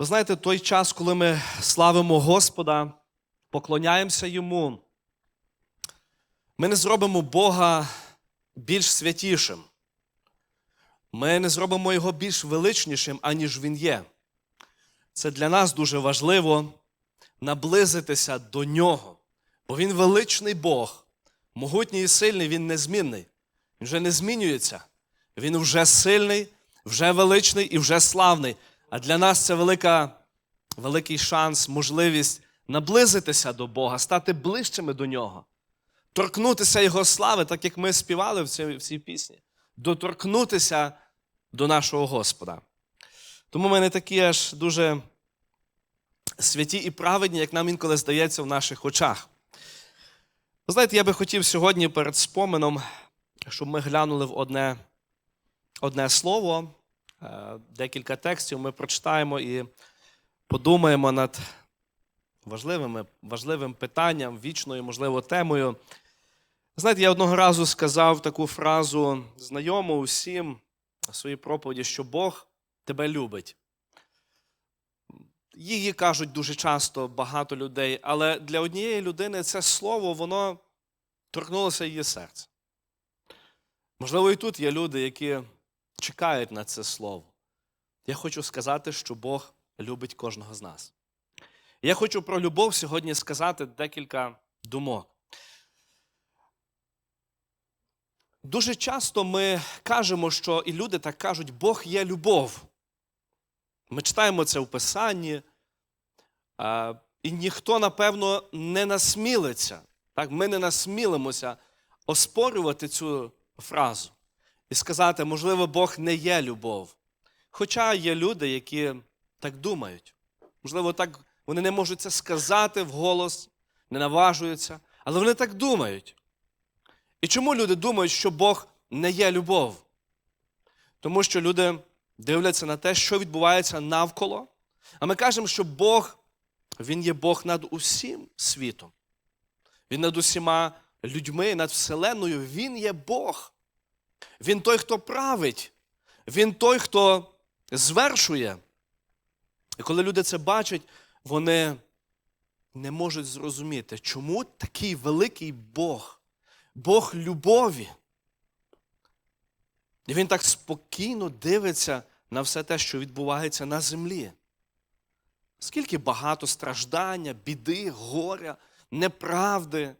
Ви знаєте, той час, коли ми славимо Господа, поклоняємося Йому, ми не зробимо Бога більш святішим. Ми не зробимо Його більш величнішим, аніж Він є. Це для нас дуже важливо наблизитися до Нього. Бо Він величний Бог, могутній і сильний, Він незмінний. Він вже не змінюється. Він вже сильний, вже величний і вже славний. А для нас це велика, великий шанс, можливість наблизитися до Бога, стати ближчими до Нього, торкнутися Його слави, так як ми співали в цій, в цій пісні, доторкнутися до нашого Господа. Тому ми не такі аж дуже святі і праведні, як нам інколи здається в наших очах. Ви знаєте, я би хотів сьогодні перед споменом, щоб ми глянули в одне, одне слово, декілька текстів ми прочитаємо і подумаємо над важливими, важливим питанням, вічною, можливо, темою. Знаєте, я одного разу сказав таку фразу знайому усім в своїй проповіді, що Бог тебе любить. Її кажуть дуже часто багато людей, але для однієї людини це слово, воно торкнулося її серця. Можливо, і тут є люди, які чекають на це слово. Я хочу сказати, що Бог любить кожного з нас. Я хочу про любов сьогодні сказати декілька думок. Дуже часто ми кажемо, що і люди так кажуть, Бог є любов. Ми читаємо це в Писанні, і ніхто, напевно, не насмілиться. Так? Ми не насмілимося оспорювати цю фразу і сказати, можливо, Бог не є любов. Хоча є люди, які так думають. Можливо, так вони не можуть це сказати вголос, не наважуються, але вони так думають. І чому люди думають, що Бог не є любов? Тому що люди дивляться на те, що відбувається навколо. А ми кажемо, що Бог, Він є Бог над усім світом. Він над усіма людьми, над Вселенною. Він є Бог. Він той, хто править. Він той, хто звершує. І коли люди це бачать, вони не можуть зрозуміти, чому такий великий Бог, Бог любові. І він так спокійно дивиться на все те, що відбувається на землі. Скільки багато страждання, біди, горя, неправди.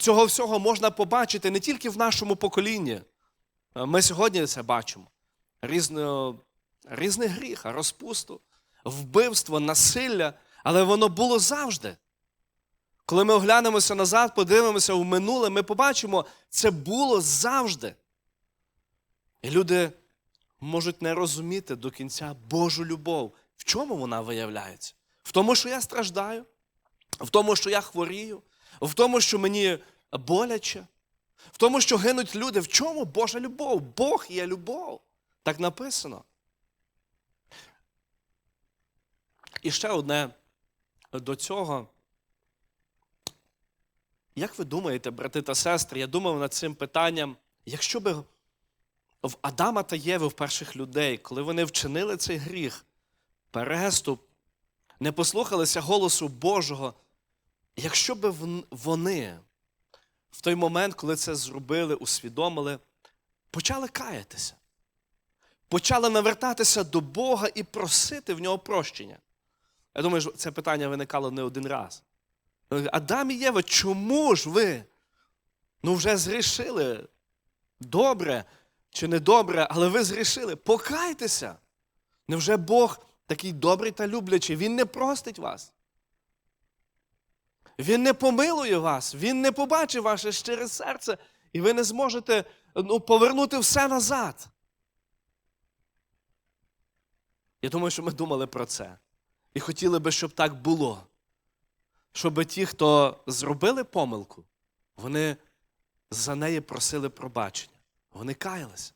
Цього всього можна побачити не тільки в нашому поколінні. Ми сьогодні це бачимо. Різно, різний гріх, розпусту, вбивство, насилля, але воно було завжди. Коли ми оглянемося назад, подивимося в минуле, ми побачимо, це було завжди. І люди можуть не розуміти до кінця Божу любов. В чому вона виявляється? В тому, що я страждаю, в тому, що я хворію, в тому, що мені боляче, в тому, що гинуть люди. В чому Божа любов? Бог є любов. Так написано. І ще одне до цього. Як ви думаєте, брати та сестри, я думав над цим питанням, якщо би в Адама та Єви, в перших людей, коли вони вчинили цей гріх, переступ, не послухалися голосу Божого, якщо би вони в той момент, коли це зробили, усвідомили, почали каятися, почали навертатися до Бога і просити в нього прощення. Я думаю, що це питання виникало не один раз. Адам і Єва, чому ж ви? Ну, вже зрішили. Добре чи не добре, але ви зрішили. Покайтеся. Невже Бог такий добрий та люблячий? Він не простить вас. Він не помилує вас, Він не побачить ваше щире серце, і ви не зможете ну, повернути все назад. Я думаю, що ми думали про це. І хотіли би, щоб так було. Щоб ті, хто зробили помилку, вони за неї просили пробачення. Вони каялися.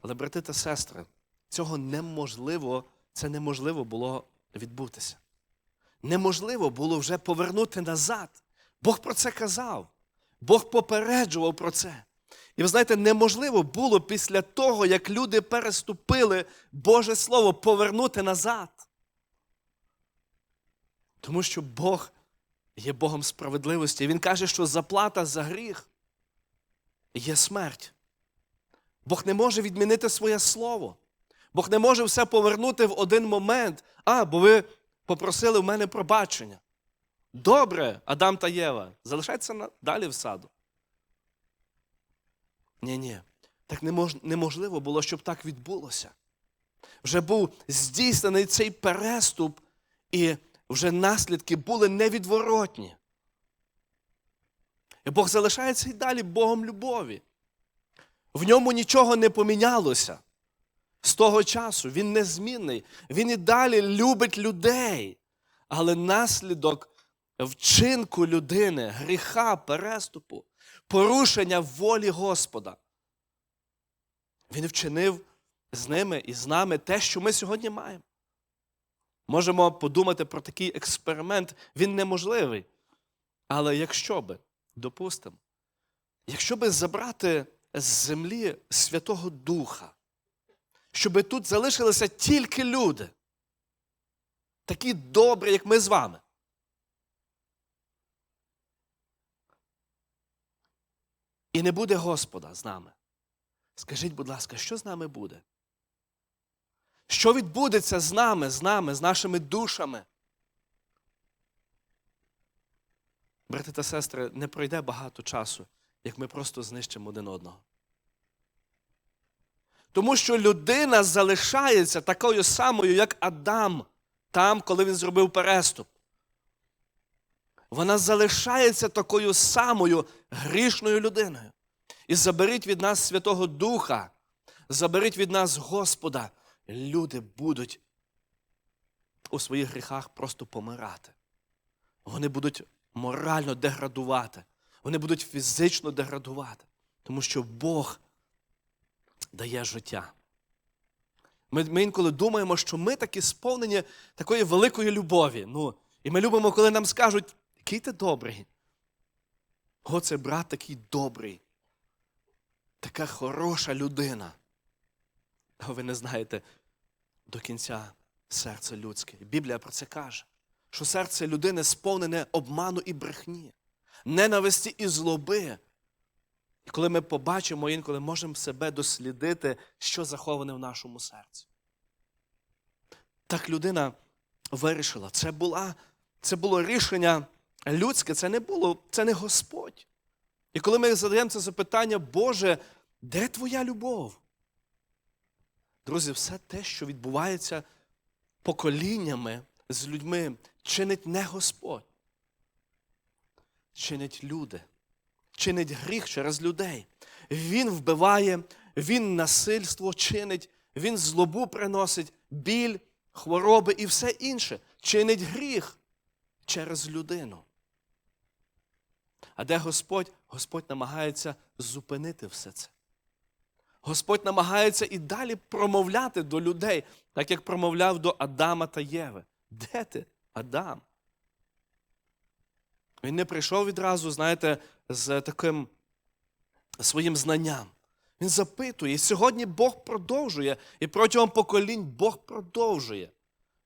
Але, брати та сестри, цього неможливо, це неможливо було відбутися. Неможливо було вже повернути назад. Бог про це казав. Бог попереджував про це. І ви знаєте, неможливо було після того, як люди переступили Боже Слово, повернути назад. Тому що Бог є Богом справедливості. Він каже, що заплата за гріх є смерть. Бог не може відмінити своє слово. Бог не може все повернути в один момент. А, бо ви попросили в мене пробачення. Добре, Адам та Єва, залишайтеся далі в саду. Ні, ні. Так неможливо було, щоб так відбулося. Вже був здійснений цей переступ, і вже наслідки були невідворотні. І Бог залишається і далі Богом любові. В ньому нічого не помінялося. З того часу він незмінний. Він і далі любить людей. Але наслідок вчинку людини, гріха, переступу, порушення волі Господа. Він вчинив з ними і з нами те, що ми сьогодні маємо. Можемо подумати про такий експеримент, він неможливий. Але якщо би, допустимо, якщо би забрати з землі Святого Духа, щоб тут залишилися тільки люди, такі добрі, як ми з вами. І не буде Господа з нами. Скажіть, будь ласка, що з нами буде? Що відбудеться з нами, з нами, з нашими душами? Брати та сестри, не пройде багато часу, як ми просто знищимо один одного. Тому що людина залишається такою самою, як Адам, там, коли він зробив переступ. Вона залишається такою самою грішною людиною. І заберіть від нас Святого Духа, заберіть від нас Господа. Люди будуть у своїх гріхах просто помирати. Вони будуть морально деградувати, вони будуть фізично деградувати, тому що Бог дає життя. Ми, ми інколи думаємо, що ми такі сповнені такої великої любові. Ну, і ми любимо, коли нам скажуть, який ти добрий. О, це брат такий добрий, така хороша людина. А ви не знаєте до кінця серце людське. Біблія про це каже, що серце людини сповнене обману і брехні, ненависті і злоби. І коли ми побачимо інколи можемо себе дослідити, що заховане в нашому серці. Так людина вирішила. Це, була, це було рішення людське, це не було, це не Господь. І коли ми задаємо це запитання, Боже, де твоя любов? Друзі, все те, що відбувається поколіннями з людьми, чинить не Господь. Чинить люди, чинить гріх через людей. Він вбиває, він насильство чинить, він злобу приносить, біль, хвороби і все інше. Чинить гріх через людину. А де Господь? Господь намагається зупинити все це. Господь намагається і далі промовляти до людей, так як промовляв до Адама та Єви. Де ти, Адам? Він не прийшов відразу, знаєте, з таким своїм знанням. Він запитує. І сьогодні Бог продовжує, і протягом поколінь Бог продовжує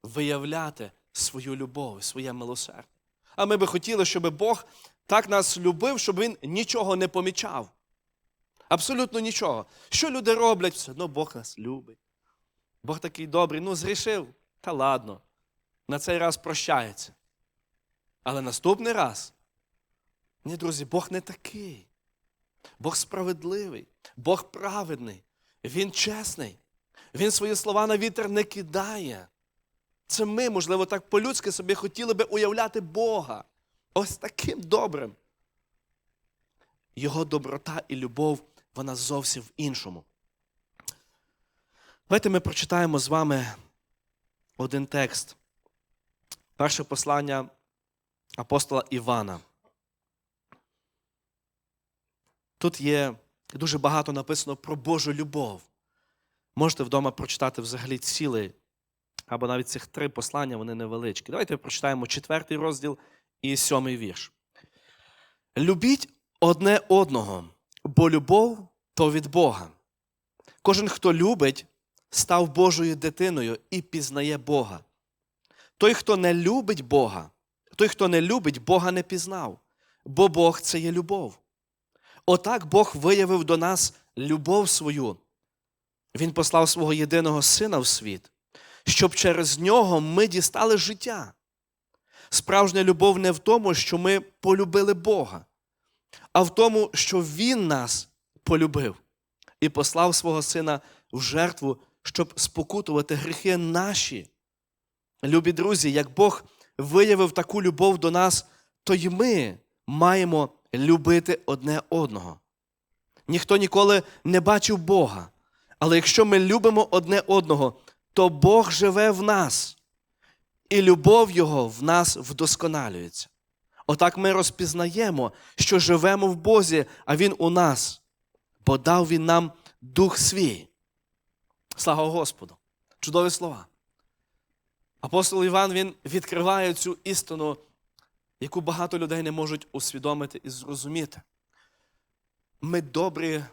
виявляти свою любов, своє милосердя. А ми би хотіли, щоб Бог так нас любив, щоб Він нічого не помічав. Абсолютно нічого. Що люди роблять, все одно Бог нас любить. Бог такий добрий, ну зрішив, та ладно. На цей раз прощається. Але наступний раз. Ні, друзі, Бог не такий. Бог справедливий, Бог праведний, Він чесний. Він свої слова на вітер не кидає. Це ми, можливо, так по-людськи собі хотіли би уявляти Бога. Ось таким добрим. Його доброта і любов, вона зовсім в іншому. Давайте ми прочитаємо з вами один текст. Перше послання апостола Івана. Тут є дуже багато написано про Божу любов. Можете вдома прочитати взагалі цілий, або навіть цих три послання, вони невеличкі. Давайте прочитаємо четвертий розділ і сьомий вірш. Любіть одне одного, бо любов то від Бога. Кожен, хто любить, став Божою дитиною і пізнає Бога. Той, хто не любить Бога, той, хто не любить, Бога не пізнав, бо Бог це є любов. Отак Бог виявив до нас любов свою. Він послав свого єдиного сина в світ, щоб через нього ми дістали життя. Справжня любов не в тому, що ми полюбили Бога, а в тому, що Він нас полюбив і послав свого сина в жертву, щоб спокутувати гріхи наші. Любі друзі, як Бог виявив таку любов до нас, то й ми маємо любити одне одного. Ніхто ніколи не бачив Бога. Але якщо ми любимо одне одного, то Бог живе в нас, і любов Його в нас вдосконалюється. Отак ми розпізнаємо, що живемо в Бозі, а Він у нас, бо дав Він нам Дух свій. Слава Господу! Чудові слова. Апостол Іван він відкриває цю істину, яку багато людей не можуть усвідомити і зрозуміти. Ми добрі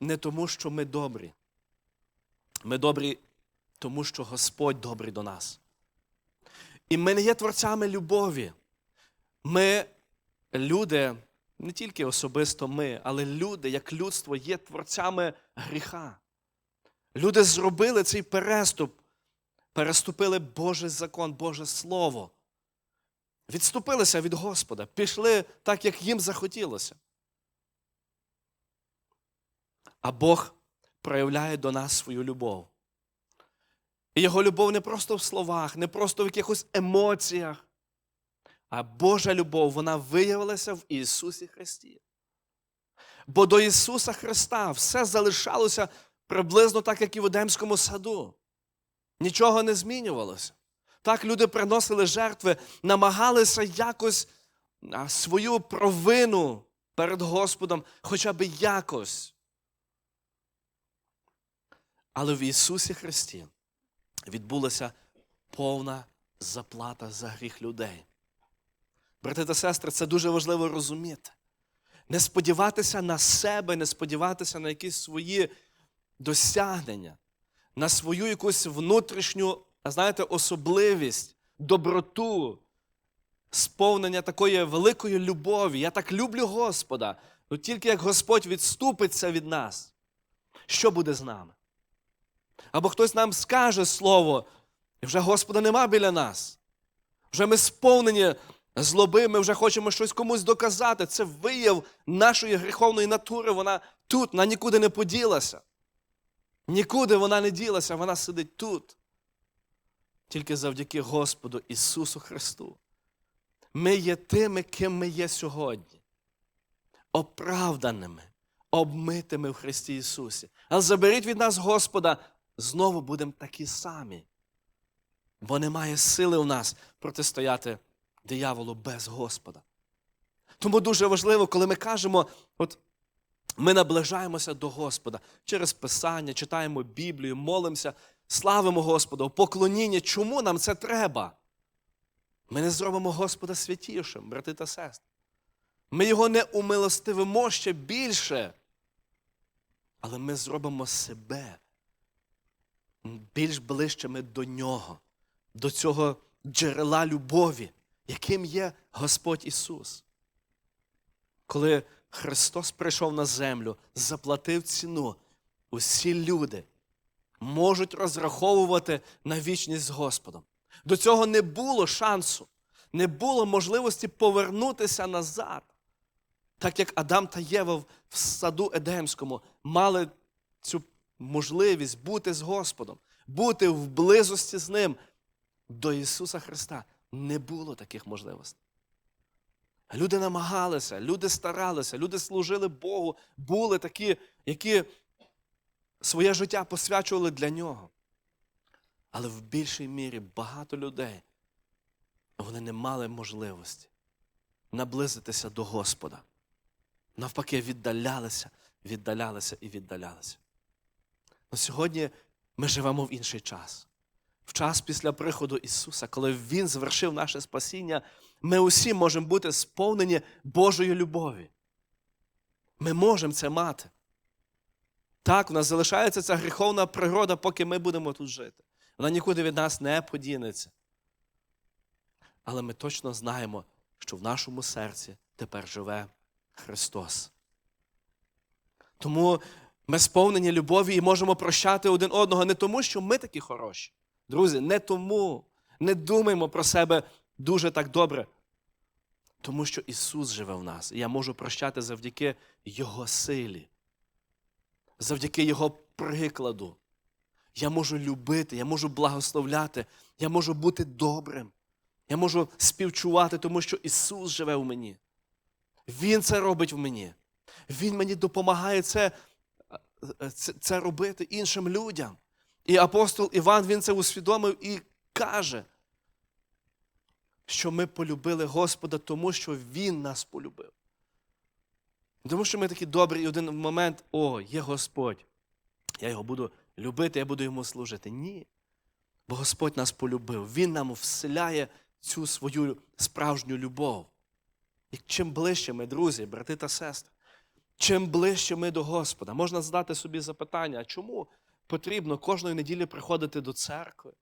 не тому, що ми добрі. Ми добрі, тому що Господь добрий до нас. І ми не є творцями любові. Ми, люди, не тільки особисто ми, але люди, як людство, є творцями гріха. Люди зробили цей переступ, переступили Божий закон, Боже Слово. Відступилися від Господа, пішли так, як їм захотілося. А Бог проявляє до нас свою любов. І його любов не просто в словах, не просто в якихось емоціях, а Божа любов, вона виявилася в Ісусі Христі. Бо до Ісуса Христа все залишалося приблизно так, як і в Едемському саду. Нічого не змінювалося. Так люди приносили жертви, намагалися якось свою провину перед Господом хоча б якось. Але в Ісусі Христі відбулася повна заплата за гріх людей. Брати та сестри, це дуже важливо розуміти. Не сподіватися на себе, не сподіватися на якісь свої досягнення, на свою якусь внутрішню, знаєте, особливість, доброту, сповнення такої великої любові. Я так люблю Господа. Ну тільки як Господь відступиться від нас, що буде з нами? Або хтось нам скаже слово, і вже Господа нема біля нас. Вже ми сповнені злоби, ми вже хочемо щось комусь доказати. Це вияв нашої гріховної натури. Вона тут, вона нікуди не поділася. Нікуди вона не ділася, вона сидить тут. Тільки завдяки Господу Ісусу Христу. Ми є тими, ким ми є сьогодні. Оправданими, обмитими в Христі Ісусі. Але заберіть від нас Господа, знову будемо такі самі. Бо немає сили у нас протистояти дияволу без Господа. Тому дуже важливо, коли ми кажемо, от ми наближаємося до Господа через Писання, читаємо Біблію, молимося, славимо Господа, в поклонінні. Чому нам це треба? Ми не зробимо Господа святішим, брати та сестри. Ми його не умилостивимо ще більше. Але ми зробимо себе більш ближчими до нього, до цього джерела любові, яким є Господь Ісус. Коли Христос прийшов на землю, заплатив ціну, усі люди можуть розраховувати на вічність з Господом. До цього не було шансу, не було можливості повернутися назад. Так як Адам та Єва в саду Едемському мали цю можливість бути з Господом, бути в близості з Ним. До Ісуса Христа не було таких можливостей. Люди намагалися, люди старалися, люди служили Богу, були такі, які своє життя посвячували для Нього. Але в більшій мірі багато людей вони не мали можливості наблизитися до Господа. Навпаки, віддалялися, віддалялися і віддалялися. Но сьогодні ми живемо в інший час. В час після приходу Ісуса, коли Він звершив наше спасіння, ми усі можемо бути сповнені Божої любові. Ми можемо це мати. Так, в нас залишається ця гріховна природа, поки ми будемо тут жити. Вона нікуди від нас не подінеться. Але ми точно знаємо, що в нашому серці тепер живе Христос. Тому ми сповнені любові і можемо прощати один одного не тому, що ми такі хороші. Друзі, не тому. Не думаймо про себе дуже так добре. Тому що Ісус живе в нас, і я можу прощати завдяки Його силі, завдяки Його прикладу. Я можу любити, я можу благословляти, я можу бути добрим, я можу співчувати, тому що Ісус живе в мені. Він це робить в мені. Він мені допомагає це, це, це робити іншим людям. І апостол Іван він це усвідомив і каже, що ми полюбили Господа, тому що Він нас полюбив. Тому що ми такі добрі, і один момент, о, є Господь. Я його буду любити, я буду йому служити. Ні. Бо Господь нас полюбив. Він нам вселяє цю свою справжню любов. І чим ближче ми, друзі, брати та сестри, чим ближче ми до Господа, можна задати собі запитання, а чому потрібно кожної неділі приходити до церкви?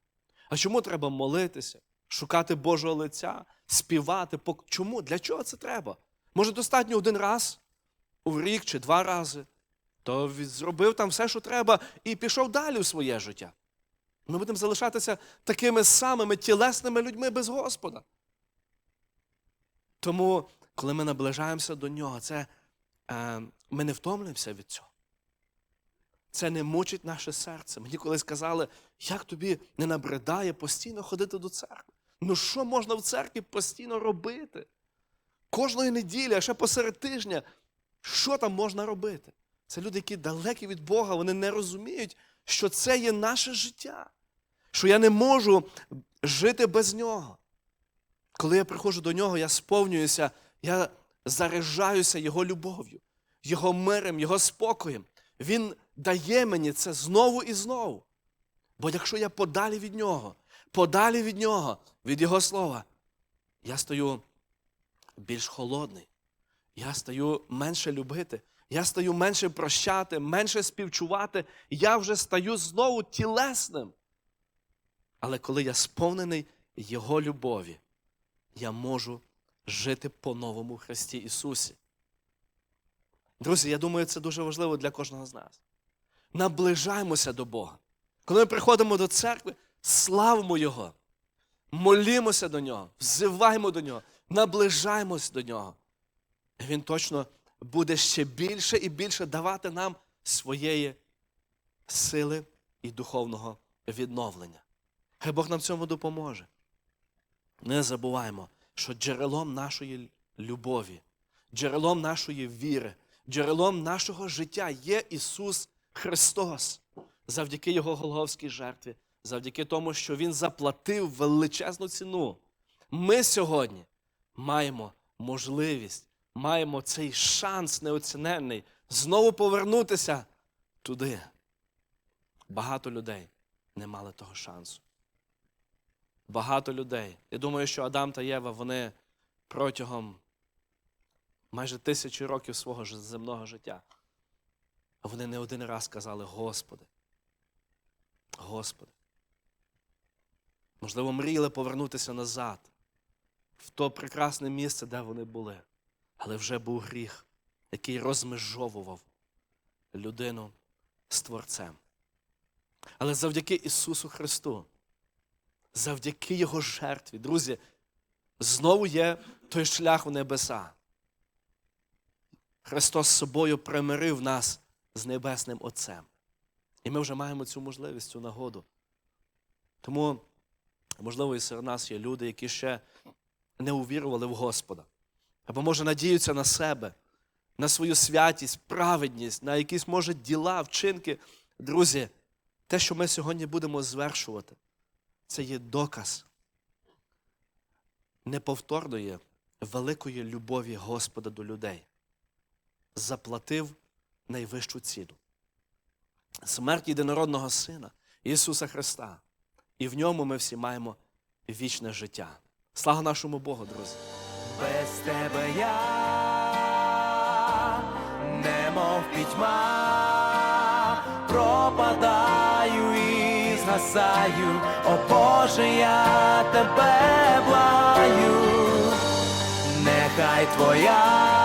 А чому треба молитися, шукати Божого лиця, співати? Чому? Для чого це треба? Може, достатньо один раз у рік чи два рази, то зробив там все, що треба, і пішов далі у своє життя. Ми будемо залишатися такими самими тілесними людьми без Господа. Тому, коли ми наближаємося до нього, це, е, ми не втомлюємося від цього. Це не мучить наше серце. Мені колись сказали, як тобі не набридає постійно ходити до церкви. Ну що можна в церкві постійно робити? Кожної неділі, а ще посеред тижня, що там можна робити? Це люди, які далекі від Бога, вони не розуміють, що це є наше життя, що я не можу жити без нього. Коли я приходжу до нього, я сповнююся, я заряджаюся Його любов'ю, Його миром, Його спокоєм. Він дає мені це знову і знову. Бо якщо я подалі від нього, подалі від нього, від Його слова, я стаю більш холодний, я стаю менше любити, я стаю менше прощати, менше співчувати, я вже стаю знову тілесним. Але коли я сповнений Його любові, я можу жити по-новому Христі Ісусі. Друзі, я думаю, це дуже важливо для кожного з нас. Наближаємося до Бога. Коли ми приходимо до церкви, славимо Його, молімося до Нього, взиваємо до Нього, наближаємось до Нього. Він точно буде ще більше і більше давати нам своєї сили і духовного відновлення. Хай Бог нам цьому допоможе. Не забуваємо, що джерелом нашої любові, джерелом нашої віри, джерелом нашого життя є Ісус Христос завдяки Його Голговській жертві, завдяки тому, що Він заплатив величезну ціну. Ми сьогодні маємо можливість, маємо цей шанс неоціненний знову повернутися туди. Багато людей не мали того шансу. Багато людей. Я думаю, що Адам та Єва вони протягом майже тисячі років свого земного життя. Вони не один раз казали, Господи, Господи. Можливо, мріяли повернутися назад, в то прекрасне місце, де вони були. Але вже був гріх, який розмежовував людину з Творцем. Але завдяки Ісусу Христу, завдяки Його жертві, друзі, знову є той шлях в небеса. Христос з собою примирив нас з Небесним Отцем. І ми вже маємо цю можливість, цю нагоду. Тому, можливо, і серед нас є люди, які ще не увірували в Господа. Або, може, надіються на себе, на свою святість, праведність, на якісь, може, діла, вчинки. Друзі, те, що ми сьогодні будемо звершувати, це є доказ неповторної, великої любові Господа до людей. Заплатив найвищу ціну. Смерть єдинородного Сина Ісуса Христа. І в ньому ми всі маємо вічне життя. Слава нашому Богу, друзі! Без тебе я немов пітьма, пропадаю і згасаю, о Боже, я тебе благаю, нехай твоя